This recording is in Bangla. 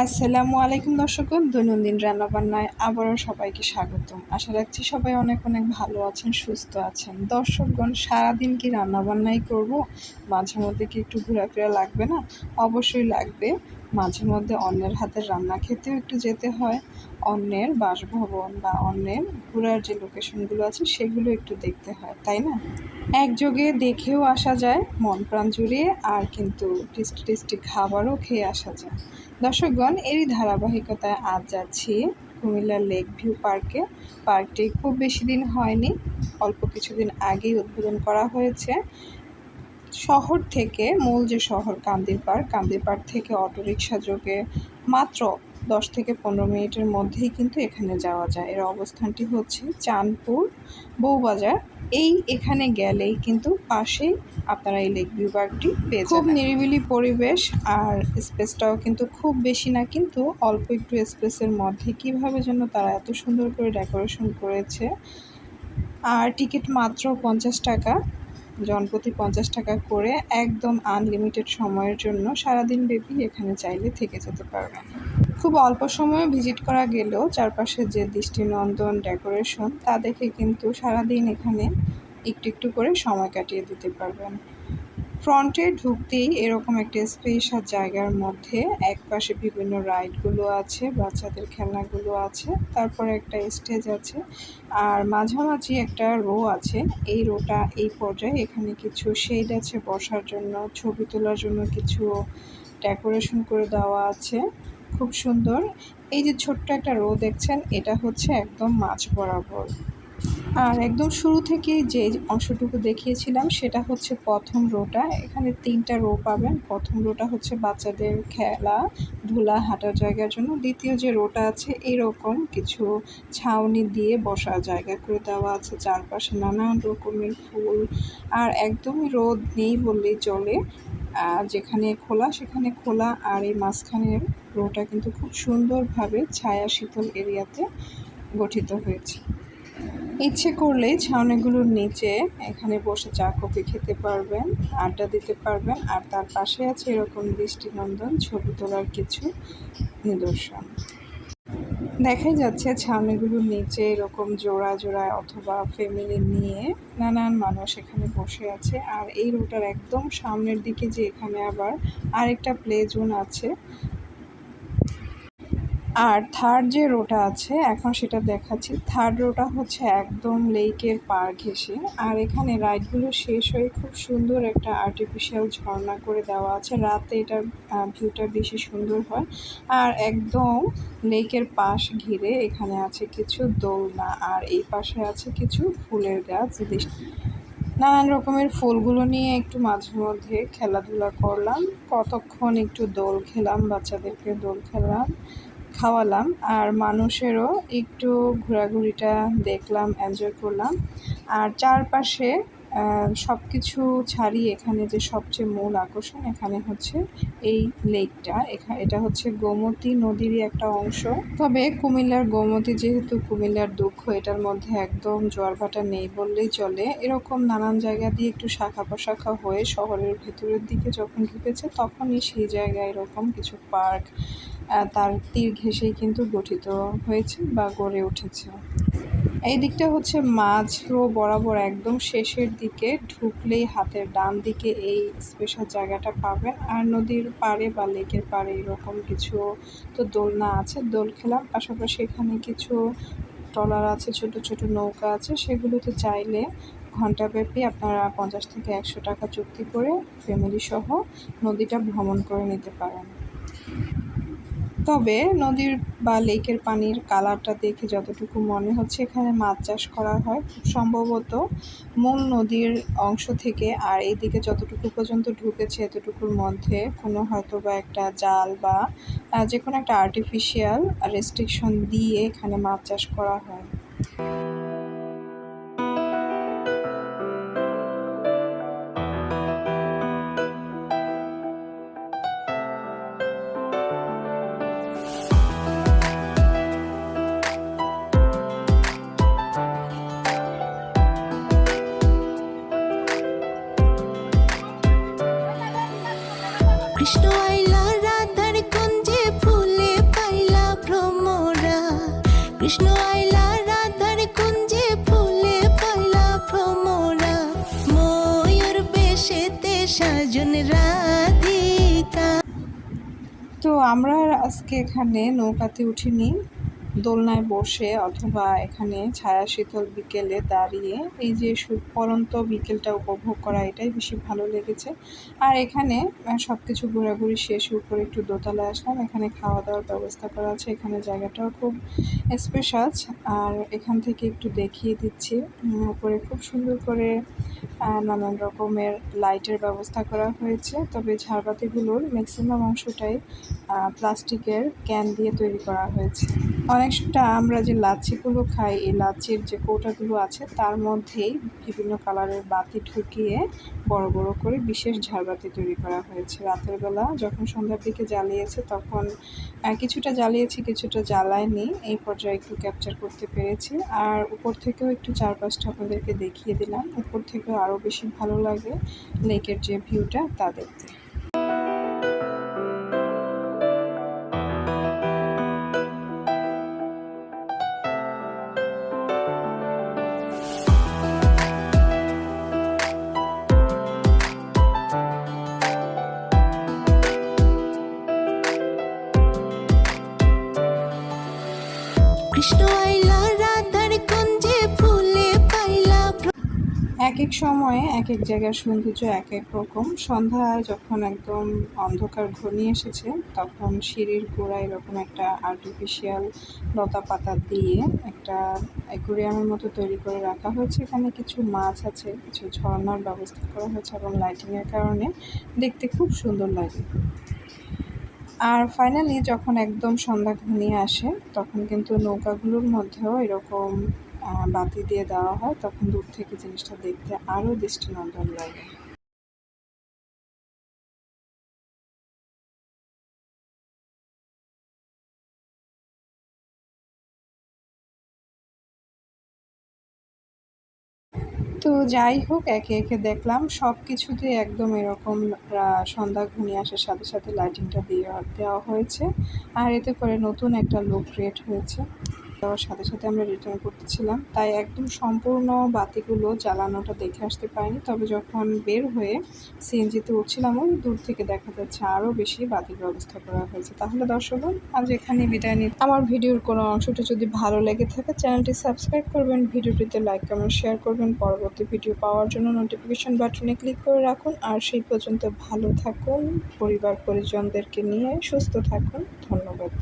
আসসালামু আলাইকুম দর্শক দৈনন্দিন রান্নাবান্নায় আবারও সবাইকে স্বাগতম। আশা রাখছি সবাই অনেক অনেক ভালো আছেন, সুস্থ আছেন। দর্শকগণ, সারাদিন কি রান্নাবান্নাই করব? মাঝে মধ্যে কি একটু ঘোরাফেরা লাগবে না? অবশ্যই লাগবে। মাঝে মধ্যে অন্যের হাতের রান্না খেতেও একটু যেতে হয়। অন্যের বাসভবন বা অন্যের ঘোরার যে লোকেশনগুলো আছে, সেগুলো একটু দেখতে হয়, তাই না? একযোগে দেখেও আসা যায় মন প্রাণ জুড়িয়ে আর কিন্তু টেস্টি টেস্টি খাবারও খেয়ে আসা যায়। দর্শকগণ, এরই ধারাবাহিকতায় আজ যাচ্ছি কুমিল্লার লেক ভিউ পার্কে পার্কটি খুব বেশি দিন হয়নি, অল্প কিছুদিন আগেই উদ্বোধন করা হয়েছে। শহর থেকে মূল যে শহর কান্দির পার্ক কান্দির পার্ক থেকে অটোরিকশা যোগে মাত্র দশ থেকে পনেরো মিনিটের মধ্যেই কিন্তু এখানে যাওয়া যায়। এর অবস্থানটি হচ্ছে চাঁদপুর বউবাজার। এই এখানে গেলেই কিন্তু পাশেই আপনারা এই লেক ভিউ পার্কটি পেয়ে খুব নিরিবিলি পরিবেশ আর স্পেসটাও কিন্তু খুব বেশি না কিন্তু অল্প একটু স্পেসের মধ্যে। কীভাবে যেন তারা এত সুন্দর করে ডেকোরেশন করেছে। আর টিকিট মাত্র পঞ্চাশ টাকা। জনপ্রতি পঞ্চাশ টাকা করে একদম আনলিমিটেড সময়ের জন্য সারাদিন ব্যাপী এখানে চাইলে থেকে যেতে পারবেন খুব অল্প সময়ে ভিজিট করা গেলেও চারপাশে যে দৃষ্টিনন্দন, ডেকোরেশন, তা দেখে কিন্তু সারাদিন এখানে একটু একটু করে সময় কাটিয়ে দিতে পারবেন। ফ্রন্টে ঢুকতেই এরকম একটা স্পেশাল জায়গার মধ্যে এক পাশে বিভিন্ন রাইডগুলো আছে, বাচ্চাদের খেলনাগুলো আছে, তারপরে একটা স্টেজ আছে, আর মাঝামাঝি একটা রো আছে। এই রোটা এই পর্যায়ে এখানে কিছু শেড আছে বসার জন্য, ছবি তোলার জন্য কিছু ডেকোরেশন করে দেওয়া আছে। খুব সুন্দর। এই যে ছোট্ট একটা রো দেখছেন, এটা হচ্ছে একদম মাঝ বরাবর। আর একদম শুরু থেকেই যে অংশটুকু দেখিয়েছিলাম, সেটা হচ্ছে প্রথম রোটা। এখানে তিনটা রো পাবেন। প্রথম রোটা হচ্ছে বাচ্চাদের খেলা, ধুলা, হাঁটার জায়গার জন্য। দ্বিতীয় যে রোটা আছে, এরকম কিছু ছাউনি দিয়ে বসার জায়গা করে দেওয়া আছে। চারপাশে নানান রকমের ফুল। আর একদমই রোদ নেই বললেই চলে। যেখানে খোলা, সেখানে খোলা। আর এই মাঝখানের রোটা কিন্তু খুব সুন্দরভাবে ছায়া শীতল এরিয়াতে গঠিত হয়েছে। ইচ্ছে করলে ছাউনিগুলোর নিচে এখানে বসে চা, কফি খেতে পারবেন, আড্ডা দিতে পারবেন। আর তার পাশে আছে এরকম দৃষ্টিনন্দন, ছবি তোলার কিছু নিদর্শন। দেখাই যাচ্ছে ছাউনিগুলোর নিচে এরকম জোড়া জোড়া অথবা ফ্যামিলি নিয়ে নানান মানুষ এখানে বসে আছে। আর এই রুটার একদম সামনের দিকে যে এখানে আবার আরেকটা প্লে জোন আছে আর থার্ড যে রোটা আছে, এখন সেটা দেখাচ্ছি। থার্ড রোটা হচ্ছে একদম লেকের পার ঘেসে আর এখানে রাইডগুলো শেষ হয়ে খুব সুন্দর একটা আর্টিফিশিয়াল ঝর্ণা করে দেওয়া আছে। রাতে এটার ভিউটা বেশি সুন্দর হয়। আর একদম লেকের পাশ ঘিরে এখানে আছে কিছু দোলনা, আর এই পাশে আছে কিছু ফুলের গাছ। নানান রকমের ফুলগুলো নিয়ে একটু মাঝে মধ্যে খেলাধুলা করলাম। কতক্ষণ একটু দোল খেলাম, বাচ্চাদেরকে দোল খেলাম। খাওয়ালাম আর মানুষেরও একটু ঘোরাঘুরিটা দেখলাম এনজয় করলাম। আর চারপাশে সব কিছু ছাড়িয়ে এখানে যে সবচেয়ে মূল আকর্ষণ এখানে হচ্ছে এই লেকটা। এখানে এটা হচ্ছে গোমতী নদীরই একটা অংশ। তবে কুমিল্লার গোমতী যেহেতু কুমিল্লার দুঃখ, এটার মধ্যে একদম জোয়ার ভাটা নেই বললেই চলে। এরকম নানান জায়গা দিয়ে একটু শাখা প্রশাখা হয়ে শহরের ভেতরের দিকে যখন ঢুকেছে, তখনই সেই জায়গায় এরকম কিছু পার্ক তার তীর ঘেঁষেই কিন্তু গঠিত হয়েছে বা গড়ে উঠেছে। এই দিকটা হচ্ছে মাঝ রো বরাবর একদম শেষের দিকে ঢুকলেই হাতের ডান দিকে এই স্পেশাল জায়গাটা পাবেন। আর নদীর পাড়ে বা লেকের পাড়ে এরকম কিছু তো দোলনা আছে, দোল খেলাম পাশাপাশি এখানে কিছু ট্রলার আছে, ছোট ছোট নৌকা আছে। সেগুলোতে চাইলে ঘণ্টাব্যাপী আপনারা পঞ্চাশ থেকে একশো টাকা চুক্তি করে ফ্যামিলি সহ নদীটা ভ্রমণ করে নিতে পারেন। তবে নদীর বা লেকের পানির কালারটা দেখে যতটুকু মনে হচ্ছে এখানে মাছ চাষ করা হয়, খুব সম্ভবত মূল নদীর অংশ থেকে। আর এইদিকে যতটুকু পর্যন্ত ঢুকেছে এতটুকুর মধ্যে কোনো হয়তো বা একটা জাল বা যে কোনো একটা আর্টিফিশিয়াল রেস্ট্রিকশন দিয়ে এখানে মাছ চাষ করা হয়। কৃষ্ণ আইলা রাধার ফুলে কৃষ্ণ রাধার ফুলে ময়ূর তো আমরা আজকে এখানে নৌকাতে উঠিনি। দোলনায় বসে অথবা এখানে ছায়া শীতল বিকেলে দাঁড়িয়ে এই যে পরন্ত বিকেলটা উপভোগ করা, এটাই বেশি ভালো লেগেছে। আর এখানে সব কিছু ঘোরাঘুরি শেষ উপরে একটু দোতলায় আসলাম। এখানে খাওয়া দাওয়ার ব্যবস্থা করা আছে। এখানে জায়গাটাও খুব স্পেশাল আর এখান থেকে একটু দেখিয়ে দিচ্ছি। উপরে খুব সুন্দর করে নানান রকমের লাইটের ব্যবস্থা করা হয়েছে। তবে ঝাড়বাতিগুলোর ম্যাক্সিমাম অংশটাই প্লাস্টিকের ক্যান দিয়ে তৈরি করা হয়েছে। অনেকটা আমরা যে লাচ্ছিগুলো খাই, এই লাচ্ছির যে কৌটাগুলো আছে, তার মধ্যেই বিভিন্ন কালারের বাতি ঢুকিয়ে বড় বড় করে বিশেষ ঝাড়বাতি তৈরি করা হয়েছে। রাতের বেলা যখন সন্ধ্যার দিকে জ্বালিয়েছে, তখন কিছুটা জ্বালিয়েছি, কিছুটা জ্বালায়নি। এই পর্যায়ে একটু ক্যাপচার করতে পেরেছি। আর উপর থেকেও একটু চারপাশটা আপনাদেরকে দেখিয়ে দিলাম। উপর থেকেও আরও বেশি ভালো লাগে লেকের যে ভিউটা তা দেখতে। কৃষ্ণ আইলা, রাধার ফুলে পাইলা। এক এক সময়ে, এক এক জায়গার সৌন্দর্য এক এক রকম। সন্ধ্যা যখন একদম অন্ধকার ঘনিয়ে এসেছে, তখন সিঁড়ির গোড়ায় এরকম একটা আর্টিফিশিয়াল লতা পাতা দিয়ে একটা অ্যাকুরিয়ামের মতো তৈরি করে রাখা হয়েছে। এখানে কিছু মাছ আছে, কিছু ঝর্ণার ব্যবস্থা করা হয়েছে এবং লাইটিংয়ের কারণে দেখতে খুব সুন্দর লাগে। আর ফাইনালি যখন একদম সন্ধ্যা ঘনিয়ে আসে, তখন কিন্তু নৌকাগুলোর মধ্যেও এরকম বাতি দিয়ে দেওয়া হয়, তখন দূর থেকে জিনিসটা দেখতে আরও দৃষ্টিনন্দন লাগে। তো যাই হোক, একে একে দেখলাম। সব কিছুতে একদম এরকম সন্ধ্যা ঘনিয়ে আসার সাথে সাথে লাইটিংটা দিয়ে দেওয়া হয়েছে। আর এতে করে নতুন একটা লুক ক্রিয়েট হয়েছে। দেওয়ার সাথে সাথে আমরা রিটার্ন করতেছিলাম। তাই একদম সম্পূর্ণ বাতিগুলো জ্বালানোটা দেখে আসতে পারিনি। তবে যখন বের হয়ে সিএনজিতে উঠছিলাম, ওই দূর থেকে দেখা যাচ্ছে আরও বেশি বাতির ব্যবস্থা করা হয়েছে। তাহলে দর্শক, আজ এখানে বিদায় নিই আমার ভিডিওর কোনো অংশটা যদি ভালো লেগে থাকে, চ্যানেলটি সাবস্ক্রাইব করবেন, ভিডিওটিতে লাইক কমেন্ট শেয়ার করবেন। পরবর্তী ভিডিও পাওয়ার জন্য নোটিফিকেশন বাটনে ক্লিক করে রাখুন। আর সেই পর্যন্ত ভালো থাকুন পরিবার পরিজনদেরকে নিয়ে সুস্থ থাকুন। ধন্যবাদ।